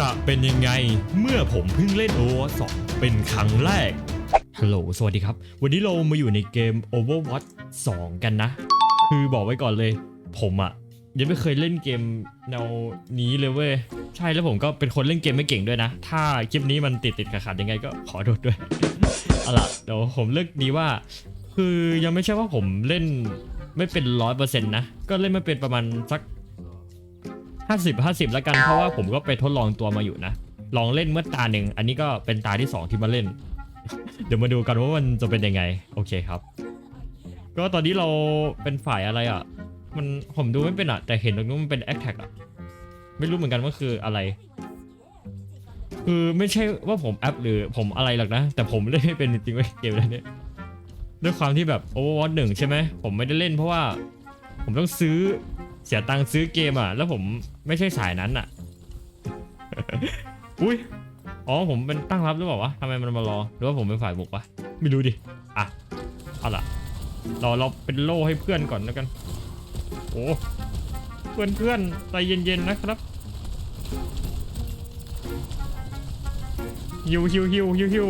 จะเป็นยังไงเมื่อผมเพิ่งเล่น Overwatch 2เป็นครั้งแรก ฮัลโหล สวัสดีครับ วันนี้เรามาอยู่ในเกม Overwatch 2 กันนะ คือบอกไว้ก่อนเลย ผมอะยังไม่เคยเล่นเกมแนวนี้เลยเว้ย ใช่แล้วผมก็เป็นคนเล่นเกมไม่เก่งด้วยนะ ถ้าคลิปนี้มันติดติดๆขัดๆยังไงก็ขอโทษด้วย เอาล่ะเดี๋ยวผมเลือกดีว่า คือยังไม่ใช่ว่าผมเล่นไม่เป็นร้อยเปอร์เซ็นต์นะ ก็เล่นไม่เป็นประมาณสัก ห้าสิบห้าสิบแล้วกันเพราะว่าผมก็ไปทดลองตัวมาอยู่นะ ลองเล่นเมื่อตาหนึ่งอันนี้ก็เป็นตาที่สองที่มาเล่น เดี๋ยวมาดูกันว่ามันจะเป็นยังไง โอเคครับ ก็ตอนนี้เราเป็นฝ่ายอะไรอะ มันผมดูไม่เป็นอะ แต่เห็นตรงนู้นมันเป็นแอคแท็กอะ ไม่รู้เหมือนกันว่าคืออะไร คือไม่ใช่ว่าผมแอปหรือผมอะไรหรอกนะ แต่ผมเล่นไม่เป็นจริงๆเว้ยเกมนี้ด้วยความที่แบบ Overwatch หนึ่งใช่ไหมผมไม่ได้เล่นเพราะว่าผมต้องซื้อ เสียตังค์ซื้อเกมอะ แล้วผมไม่ใช่สายนั้นอะ อุ้ยอ๋อผมเป็นตั้งรับหรือเปล่าวะทำไมมันมารอ หรือว่าผมเป็นฝ่ายบุกวะไม่รู้ดิอะเอาล่ะเราเราเป็นโล่ให้เพื่อนก่อนแล้วกันโอ้เพื่อนเพื่อนใจเย็นๆนะครับฮิวฮิวฮิวฮิวฮิว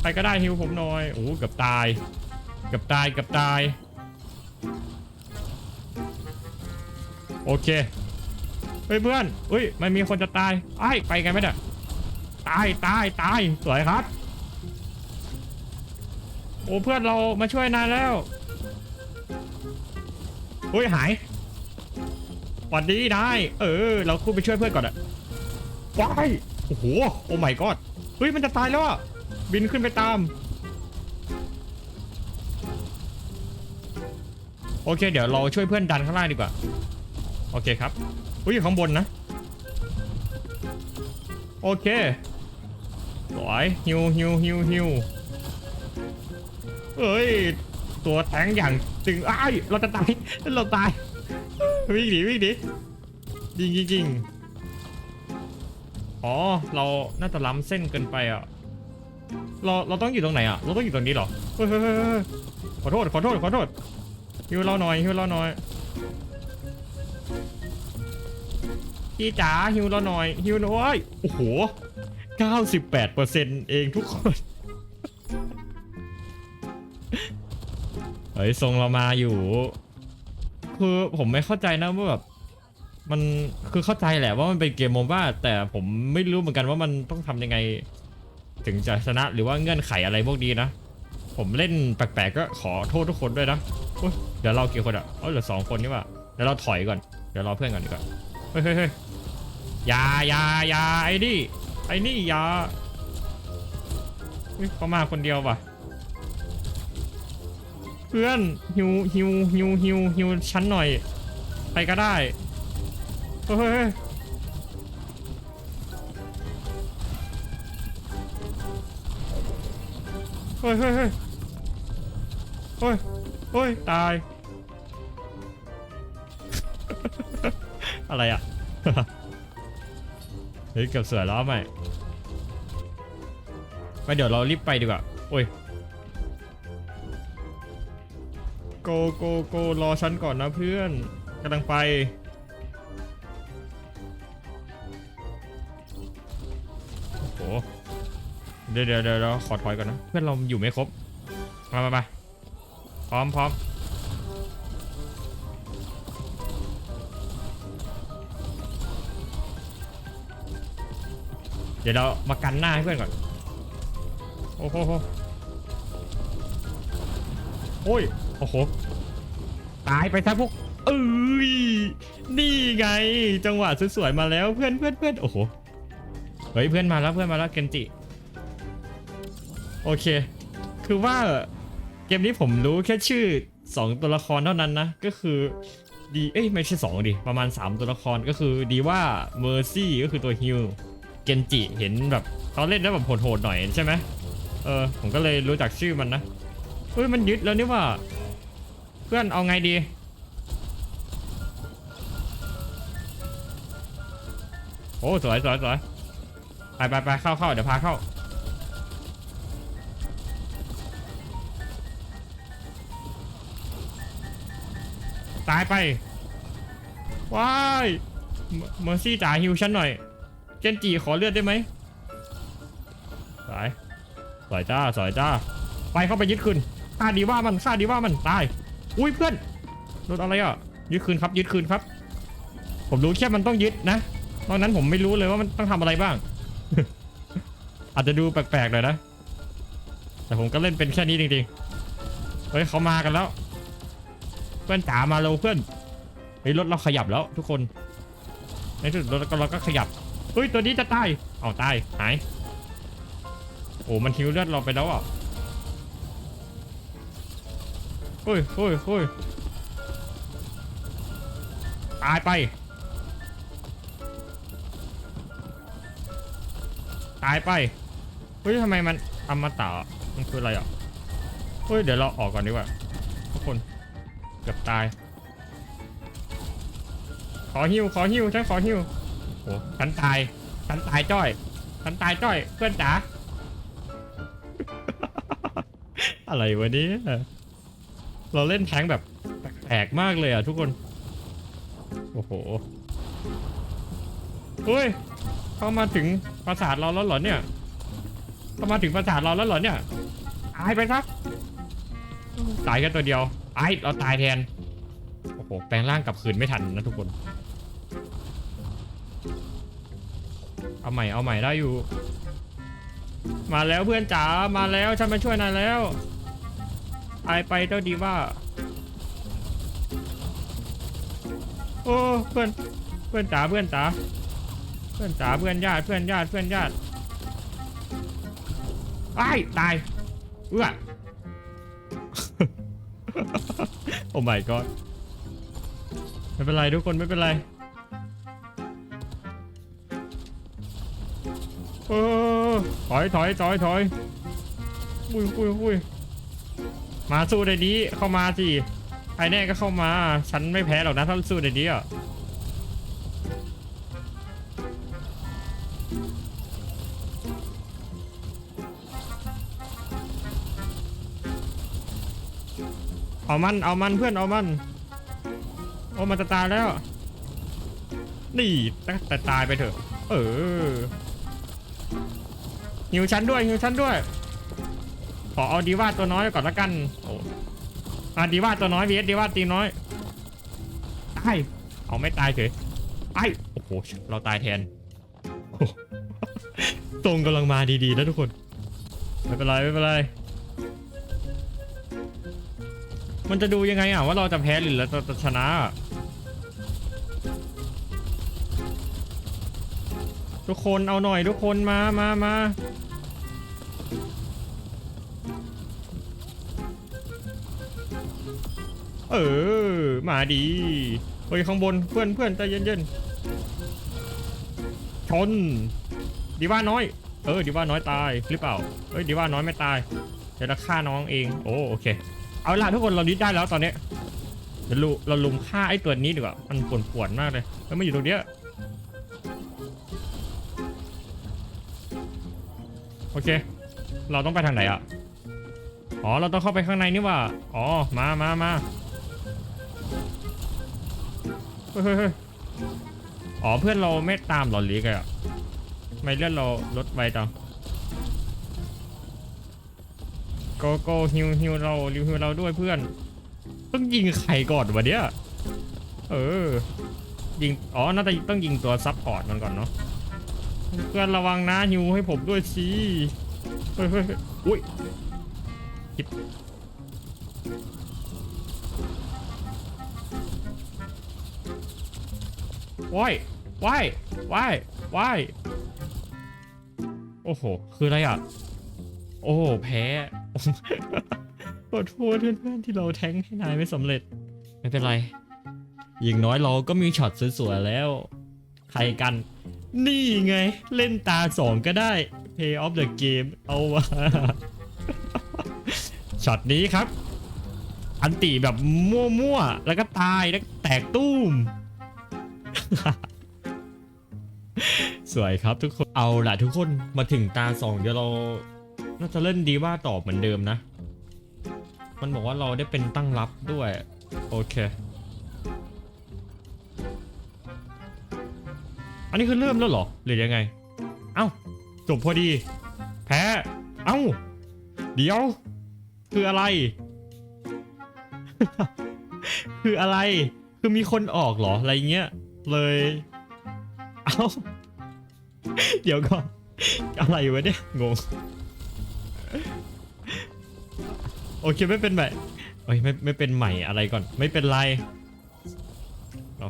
ใครก็ได้ฮิวผมหน่อยโอ้เกือบตายเกือบตายเกือบตาย โอเคเฮ้ยเพื่อนเฮ้ยมันมีคนจะตายไอ้ไปกันไหมเนี่ยตายตายตายสวยครับ โอ้เพื่อนเรามาช่วยนานแล้วเฮ้ยหายหวัดดีนายเออ เราคู่ไปช่วยเพื่อนก่อนอะว้ายโอ้โหโอ้ my god เฮ้ยมันจะตายแล้วอะบินขึ้นไปตาม โอเค เดี๋ยวเราช่วยเพื่อนดันข้างล่างดีกว่า โอเคครับ อุ้ยอยู่ข้างบนนะ โอเคสวยฮิวฮิวฮิวฮิวเอ้ย ตัวแทงอย่างตึงอ้ายเราจะตาย เราตาย วิ่งหนีวิ่งหนียิงยิงยิงอ๋อ เรา น่าจะล้ำเส้นเกินไปอะ เรา เราต้องอยู่ตรงไหนอะ เราต้องอยู่ตรงนี้เหรอ เฮ้ยขอโทษ ขอโทษ ขอโทษฮิวเราหน่อยฮิวเราหน่อย พี่จ๋าฮิวเราหน่อยฮิวหน่อยโอ้โห 98%เองทุกคนเฮ้ยทรงเรามาอยู่ คือผมไม่เข้าใจนะว่าแบบมันคือเข้าใจแหละว่ามันเป็นเกมโมบ้าแต่ผมไม่รู้เหมือนกันว่ามันต้องทำยังไง ถึงจะชนะหรือว่าเงื่อนไขอะไรพวกนี้นะ ผมเล่นแปลกๆก็ขอโทษทุกคนด้วยนะเดี๋ยวเรากี่คนอะเออเหลือสองคนนี่ว่าเดี๋ยวเราถอยก่อนเดี๋ยวรอเพื่อนก่อนดีกว่าเฮ้ยเฮ้ย ยายายาไอ้นี่ไอ้นี่ยาเขามาคนเดียวปะเพื่อนฮิวฮิวฮิวฮิวฮิวชั้นหน่อย ไปก็ได้เฮ้ยเฮ้ยเฮ้ยเฮ้ยเฮ้ยตาย อะไรอะ เฮ้ยเกือบเสือแล้วไหมไปเดี๋ยวเรารีบไปดีกว่า โอ้ย โกโกโกรอฉันก่อนนะเพื่อนกำลังไป โอ้โห เดี๋ยวเดี๋ยวเดี๋ยวเดี๋ยวขอถอยก่อนนะ เพื่อนเราอยู่ไม่ครบ มามามาพร้อมพร้อม เดี๋ยวเรามากันหน้าให้เพื่อนก่อน โอ้โหโอ้ย โอ้โห ตายไปซะพวก เอ้ย นี่ไง จังหวะสวยๆมาแล้วเพื่อนเพื่อนเพื่อนโอ้โห เฮ้ยเพื่อนมาแล้วเพื่อนมาแล้วเกนจิ โอเค คือว่าเกมนี้ผมรู้แค่ชื่อ 2 ตัวละครเท่านั้นนะ ก็คือดี เอ้ยไม่ใช่ 2 ดิ ประมาณ 3 ตัวละครก็คือดีว่าเมอร์ซี่ก็คือตัวฮิล เกนจิเห็นแบบเขาเล่นแล้วแบบโหดๆหน่อยใช่ไหมเออผมก็เลยรู้จักชื่อมันนะเฮ้ยมันยึดแล้วนี่ว่า เพื่อนเอาไงดี โอ้สวยสวยสวยไปไปไปเข้าเข้าเดี๋ยวพาเข้าตายไปว้ายเมอร์ซี่จ๋าฮิวฉันหน่อย เจนจีขอเลือดได้ไหมสายสายจ้าสายจ้า ไปเข้าไปยึดคืนฆ่าดีว่ามันฆ่าดีว่ามันตาย อุ้ยเพื่อนโดนอะไรอะ ยึดคืนครับ ยึดคืนครับ ผมรู้แค่มันต้องยึดนะตอนนั้นผมไม่รู้เลยว่ามันต้องทำอะไรบ้าง อาจจะดูแปลกๆหน่อยนะ แต่ผมก็เล่นเป็นแค่นี้จริงๆ เฮ้ยเขามากันแล้ว เพื่อนจ๋ามาเร็วเพื่อนเฮ้ยรถเราขยับแล้วทุกคนในที่สุดรถเราก็ขยับ เฮ้ยตัวนี้จะตายเอาตายหายโอ้มันหิวเลือดเราไปแล้วอะเฮ้ยเฮ้ยเฮ้ยตายไปตายไปเฮ้ยทำไมมันอมตะมันคืออะไรอะเฮ้ยเดี๋ยวเราออกก่อนดีกว่าทุกคนเกือบตาย ขอฮิวขอฮิวฉันขอฮิว โอ้ฉันตายฉันตายจ้อยฉันตายจ้อย เพื่อนจ๋า อะไรวะเนี่ยเราเล่นแทงแบบแปลกๆมากเลยอะทุกคน โอ้โหเฮ้ย เข้ามาถึงปราสาทเราแล้วเหรอเนี่ย เข้ามาถึงปราสาทเราแล้วเหรอเนี่ย ตายไปครับ ตายแค่ตัวเดียวไอ้เราตายแทน โอ้โห แปลงร่างกลับคืนไม่ทันนะทุกคน เอาใหม่เอาใหม่ได้อยู่ มาแล้วเพื่อนจ๋ามาแล้วฉันมาช่วยนายแล้วตายไปเจ้าดีว่า โอ้เพื่อนเพื่อนจ๋าเพื่อนจ๋าเพื่อนจ๋าเพื่อนญาติเพื่อนญาติเพื่อนญาติไอ้ตายเอื้อโอ้ my god ไม่เป็นไรทุกคนไม่เป็นไร เออถอยถอยถอยถอยอุ้ยอุ้ยอุ้ยมาสู้ในนี้เข้ามาสิใครแน่ก็เข้ามา ฉันไม่แพ้หรอกนะถ้าสู้ในนี้อะเอามันเอามันเพื่อนเอามันโอ้มันจะตายแล้ว นี่แต่ตายไปเถอะ เออ หิวฉันด้วยหิวฉันด้วย ขอเอาดีว่าตัวน้อยก่อนละกันโอ้อาดีว่าตัวน้อยวีเอสดีว่าตีน้อยตายเอาไม่ตายเฉยไอ้โอ้โหเราตายแทนตรงกำลังมาดีๆนะทุกคนไม่เป็นไรไม่เป็นไรมันจะดูยังไงอะว่าเราจะแพ้หรือเราจะชนะ ทุกคนเอาหน่อยทุกคนมามามาเออ มาดีเฮ้ยข้างบนเพื่อนเพื่อนใจเย็นๆชนดีว่าน้อย เออดีว่าน้อยตายหรือเปล่าเอ้ยดีว่าน้อยไม่ตายเดี๋ยวเราฆ่าน้องเองโอ้โอเค เอาล่ะทุกคนเราดิดได้แล้วตอนนี้เดี๋ยวเราลุมฆ่าไอ้ตัวนี้ดีกว่ามันปวดปวดๆมากเลยแล้วมันอยู่ตรงเนี้ย โอเค เราต้องไปทางไหนอะ อ๋อ เราต้องเข้าไปข้างในนี่ว่า อ๋อ มามามาเฮ้ยเฮ้ยอ๋อ เพื่อนเราไม่ตามหรอหรือไงอะไม่เลื่อนเราลดไวจังโกโก้ฮิวฮิวเราริวฮิวเราด้วยเพื่อน ต้องยิงใครก่อนวะเนี่ยเออ ยิง อ๋อ น่าจะต้องยิงตัวซับพอร์ตมันก่อนเนาะ เพื่อนระวังนะฮิวให้ผมด้วยสิเฮ้ยเฮ้ยเฮ้ยอุ้ยคิดว้ายว้ายว้ายว้ายโอ้โห คืออะไรอะ โอ้โหแพ้ขอโทษเพื่อนๆที่เราแทงให้นายไม่สำเร็จ ไม่เป็นไร อย่างน้อยเราก็มีช็อตสวยๆแล้ว ใครกัน นี่ไง เล่นตาสองก็ได้ Pay of the game เอาวะช็อตนี้ครับ อันตีแบบมั่วๆ แล้วก็ตายแล้วแตกตุ้ม สวยครับทุกคนเอาล่ะทุกคนมาถึงตาสองเดี๋ยวเรา น่าจะเล่นดีว่าตอบเหมือนเดิมนะ มันบอกว่าเราได้เป็นตั้งรับด้วย โอเค อันนี้คือเริ่มแล้วเหรอหรือยังไง เอ้าจบพอดี แพ้ เอ้า เดี๋ยว คืออะไร คืออะไร คือมีคนออกเหรออะไรเงี้ย เลย เอ้า เดี๋ยวก่อน อะไรวะเนี่ยงง โอเคไม่เป็นใหม่เอ้ยไม่ไม่เป็นใหม่อะไรก่อน ไม่เป็นไรเรา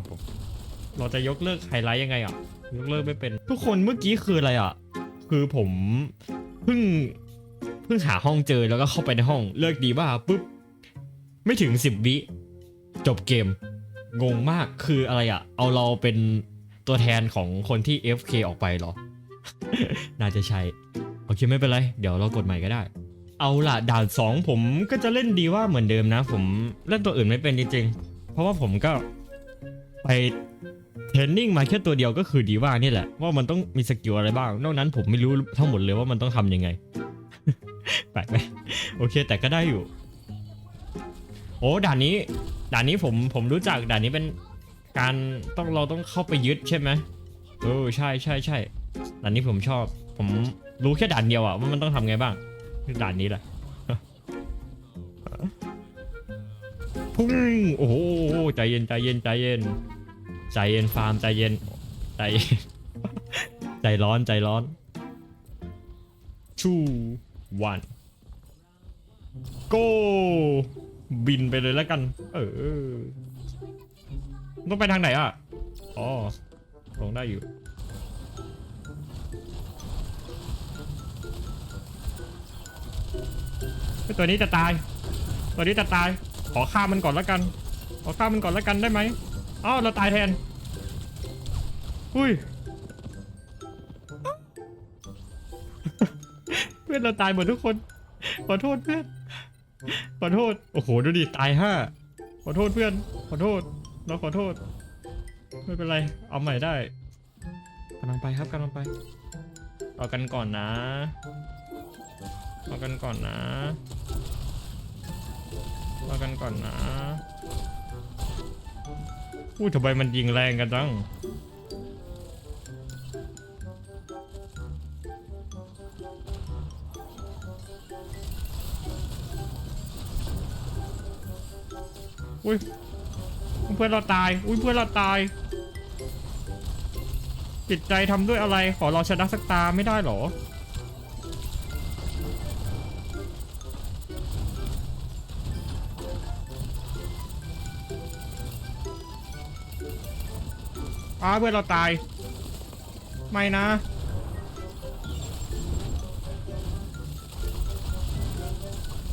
เราจะยกเลิกไฮไลท์ยังไงอะ ยกเลิกไม่เป็น ทุกคนเมื่อกี้คืออะไรอะ คือผมเพิ่งเพิ่งหาห้องเจอแล้วก็เข้าไปในห้องเลือกดีว่าปุ๊บไม่ถึงสิบวิจบเกม งงมากคืออะไรอะ เอาเราเป็นตัวแทนของคนที่ FK ออกไปเหรอ น่าจะใช่โอเคไม่เป็นไร เดี๋ยวเรากดใหม่ก็ได้ เอาล่ะด่านสองผมก็จะเล่นดีว่าเหมือนเดิมนะ ผมเล่นตัวอื่นไม่เป็นจริงๆ เพราะว่าผมก็ไป รนนิ่งมาแค่ตัวเดียวก็คือดีว่านี่แหละ ว่ามันต้องมีสกิลอะไรบ้าง นอกนั้นผมไม่รู้ทั้งหมดเลยว่ามันต้องทำยังไงแปลกไหมโอเค แต่ก็ได้อยู่ โอ้ด่านนี้ ด่านนี้ผมผมรู้จักด่านนี้เป็นการต้องเราต้องเข้าไปยึดใช่ไหมเออใช่ใช่ใช่ด่านนี้ผมชอบ ผมรู้แค่ด่านเดียวอะว่ามันต้องทำไงบ้างคือด่านนี้แหละพุ่งโอ้โหใจเย็นใจเย็นใจเย็น ใจเย็นฟาร์มใจเย็นใจใจร้อนใจร้อนชูวัน go บินไปเลยแล้วกัน เออ ต้องไปทางไหนอะ อ๋อ ลงได้อยู่ ตัวนี้จะตาย ตัวนี้จะตาย ขอฆ่ามันก่อนแล้วกัน ขอฆ่ามันก่อนแล้วกันได้ไหม อ้าวเราตายแทน อุ้ย เพื่อนเราตายหมดทุกคน ขอโทษเพื่อน ขอโทษ โอ้โห ดูดิ ตายห้า ขอโทษเพื่อน ขอโทษ เราขอโทษ ไม่เป็นไร เอาใหม่ได้กำลังไปครับกำลังไป เอากันก่อนนะ เอากันก่อนนะ เอากันก่อนนะ อู้ทำไมมันยิงแรงกันจังอุ้ยเพื่อนเราตาย อุ้ยเพื่อนเราตาย จิตใจทำด้วยอะไร ขอเราชนะสักตาไม่ได้หรอ อ้าเพื่อนเราตาย ไม่นะ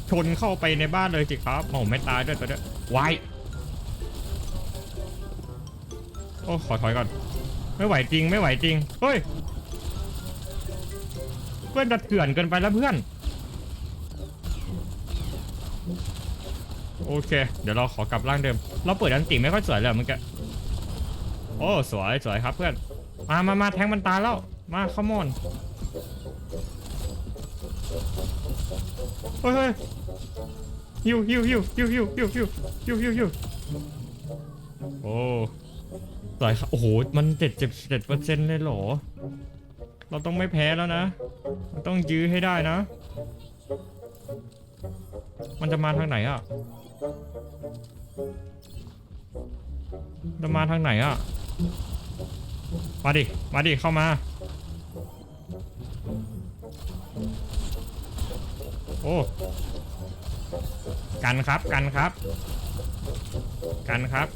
ชนเข้าไปในบ้านเลยจิครับโอ้ไม่ตายด้วยตัวเนี้ยวายโอ้ขอถอยก่อน ไม่ไหวจริงไม่ไหวจริง เฮ้ย เพื่อนจะเถื่อนเกินไปแล้วเพื่อน โอเค เดี๋ยวเราขอกลับร่างเดิม เราเปิดอันติไม่ค่อยสวยเลยเมื่อกี้ โอ้สวยสวยครับเพื่อน มามามาแทงมันตายแล้ว มาขมอนเฮ้ยเฮ้ยฮิวฮิวฮิวฮิวฮิวฮิวฮิวฮิวฮิวฮิวโอ้สวยครับโอ้โห มันเจ็ดเจ็ดเจ็ดเปอร์เซ็นต์เลยเหรอ เราต้องไม่แพ้แล้วนะมันต้องยื้อให้ได้นะ มันจะมาทางไหนอะจะมาทางไหนอะ มาดิ มาดิ เข้ามา โอ้ กันครับ กันครับ กันครับ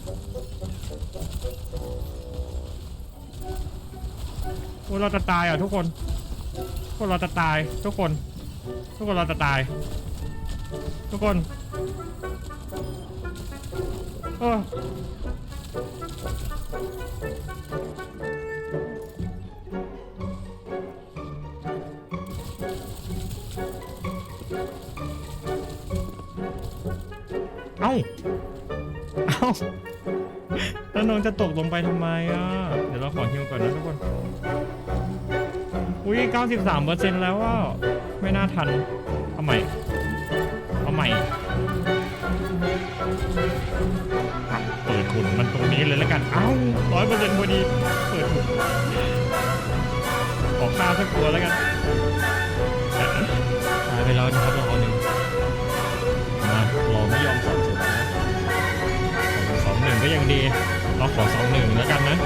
โอ้เราจะตายอะทุกคนพวกเราจะตาย ทุกคน ทุกคนเราจะตาย ทุกคนเออเอ้ น้องจะตกลงไปทำไมอะ เดี๋ยวเราขอฮิวก่อนนะทุกคน อุ้ย93เปอร์เซ็นต์แล้วว่าไม่น่าทัน เอาใหม่ เอาใหม่อะเปิดหุ่นมันตรงนี้เลยแล้วกัน เอ้าร้อยเปอร์เซ็นต์พอดี เปิดถูกขอข้าวสักตัวแล้วกันตายไปแล้วนะครับรอหนึ่งมารอไม่ยอมสองศูนนะสองหนึ่งก็ยังดี เราขอสองหนึ่งแล้วกันนะ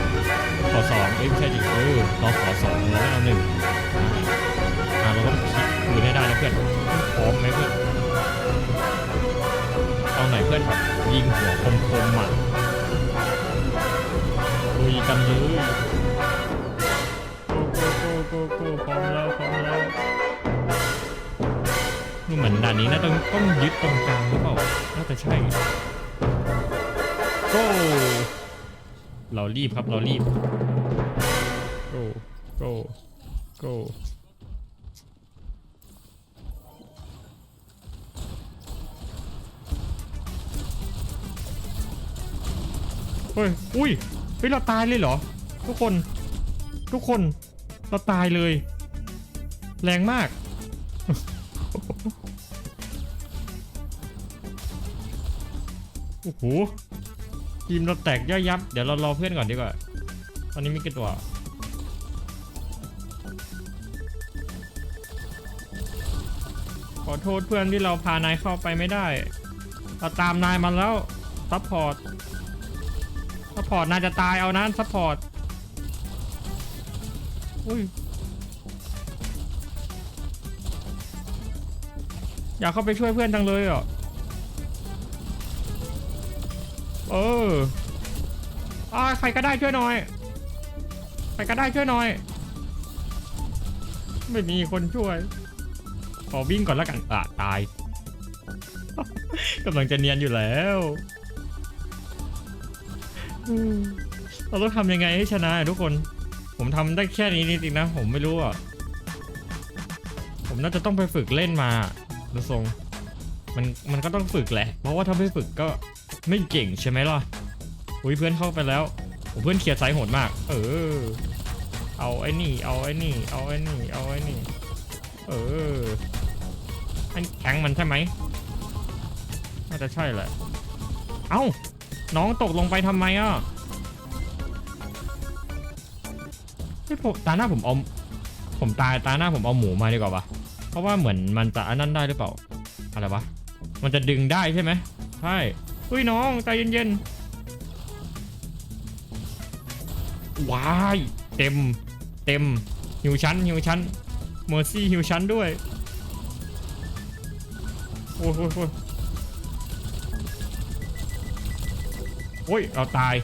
ขอสองเอ้ยไม่ใช่ดิเออเราขอสองแล้วเอาหนึ่งอ่าเราต้องคิดมือให้ได้นะเพื่อนพร้อมไหมเพื่อนเอาไหนเพื่อนแบบยิงหัวคมๆอะลุยกันเลยโกโกโกโกพร้อมแล้วพร้อมแล้วดูเหมือนด่านนี้น่าต้องต้องยึดตรงกลางหรือเปล่า น่าจะใช่ โก เรารีบครับเรารีบโกโกโกเฮ้ย อุ้ย เฮ้ย เราตายเลยเหรอ ทุกคน ทุกคน เราตายเลย แรงมาก โอ้โห ทีมเราแตกย่อยยับ เดี๋ยวเรารอเพื่อนก่อนดีกว่า ตอนนี้มีกี่ตัวขอโทษเพื่อนที่เราพานายเข้าไปไม่ได้ เราตามนายมาแล้ว ซัพพอร์ต ซัพพอร์ตน่าจะตายเอานะซัพพอร์ต อุ้ย อยากเข้าไปช่วยเพื่อนจังเลยอะ เอออ่าใครก็ได้ช่วยหน่อย ใครก็ได้ช่วยหน่อย ไม่มีคนช่วย ขอวิ่งก่อนแล้วกันอะตาย กำลังจะเนียนอยู่แล้วเราต้องทำยังไงให้ชนะทุกคน ผมทำได้แค่นี้นิดเองนะ ผมไม่รู้อะ ผมน่าจะต้องไปฝึกเล่นมาดูทรง มันมันก็ต้องฝึกแหละ เพราะว่าถ้าไม่ฝึกก็ ไม่เก่งใช่ไหมล่ะอุ้ยเพื่อนเข้าไปแล้วผมเพื่อนเคลียร์ไซส์โหดมาก เออ เอาไอ้นี่ เอาไอ้นี่ เอาไอ้นี่ เอาไอ้นี่ เออ อันแข็งมันใช่ไหมน่าจะใช่แหละ เอ้า น้องตกลงไปทำไมอะเฮ้ยผมตาหน้าผมเอาผมตายตาหน้าผมเอาหมูมาดีกว่าปะเพราะว่าเหมือนมันจะอันนั้นได้หรือเปล่า อะไรวะ มันจะดึงได้ใช่ไหมใช่ เฮ้ยน้องใจเย็นๆว้ายเต็มเต็มหิวชั้นหิวชั้นเมอร์ซี่หิวชั้นด้วยโอ้ยโอ้ยโอ้ยโอ้ยเราตาย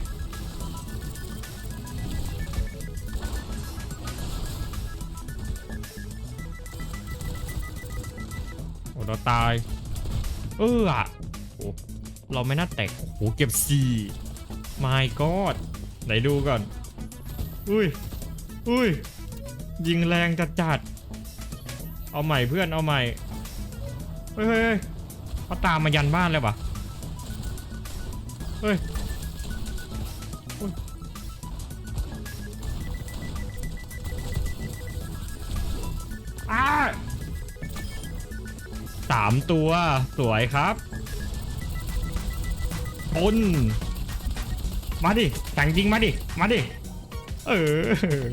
โอ้เราตายเอออะ เราไม่น่าแตกโอ้โหเก็บสี่ my god ไหนดูก่อน อุ้ย อุ้ย ยิงแรงจัดจัดเอาใหม่เพื่อนเอาใหม่ เฮ้ยเฮ้ยเขาตามมายันบ้านเลยปะเฮ้ยอุ๊ยสามตัว สวยครับ น มาดิแต่งจริงมาดิ มาดิ เออ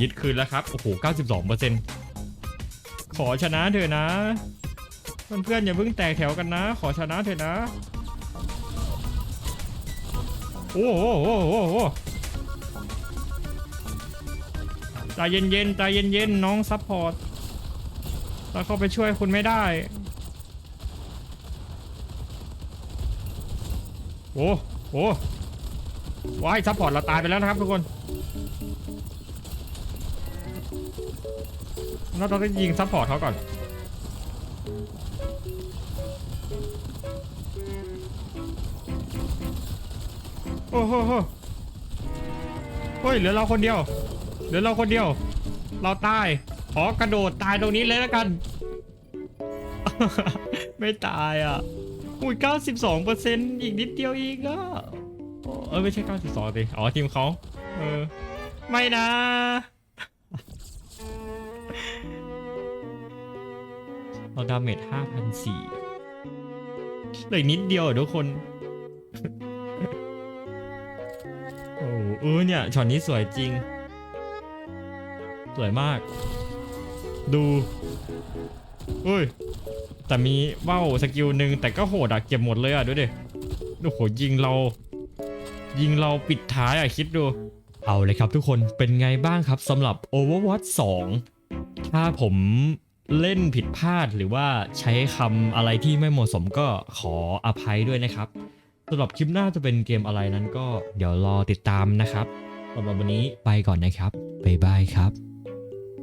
ยึดคืนแล้วครับ โอ้โห 92%ขอชนะเถอะนะเพื่อนๆอย่าเพิ่งแตกแถวกันนะ ขอชนะเถอะนะ โอ้โหโอ้โหโอ้โหใจเย็นๆใจเย็นๆน้องซัพพอร์ต เราเข้าไปช่วยคุณไม่ได้โอ้โหว้ายซัพพอร์ตเราตายไปแล้วนะครับทุกคน เราต้องยิงซัพพอร์ตเขาก่อน โอ้โหโหเฮ้ยเหลือเราคนเดียว เหลือเราคนเดียว เราตาย ขอกระโดดตายตรงนี้เลยแล้วกัน ไม่ตายอะอุ้ย92เปอร์เซ็นต์อีกนิดเดียวอีกอะโอ้เออไม่ใช่ 92สิอ๋อทีมเขาเออ ไม่นะ เราดาเมจ5,004เหลือนิดเดียวอะทุกคนโอ้โหเออเนี่ยช็อตนี้สวยจริง สวยมาก ดูเฮ้ย แต่มีว่าวสกิลหนึ่งแต่ก็โหดอะเก็บหมดเลยอะดูดิโอ้โหยิงเรา ยิงเราปิดท้ายอะคิดดู เอาเลยครับทุกคนเป็นไงบ้างครับสำหรับ Overwatch 2 ถ้าผมเล่นผิดพลาดหรือว่าใช้คำอะไรที่ไม่เหมาะสมก็ขออภัยด้วยนะครับสำหรับคลิปหน้าจะเป็นเกมอะไรนั้นก็เดี๋ยวรอติดตามนะครับสำหรับวันนี้ไปก่อนนะครับบ๊ายบายครับ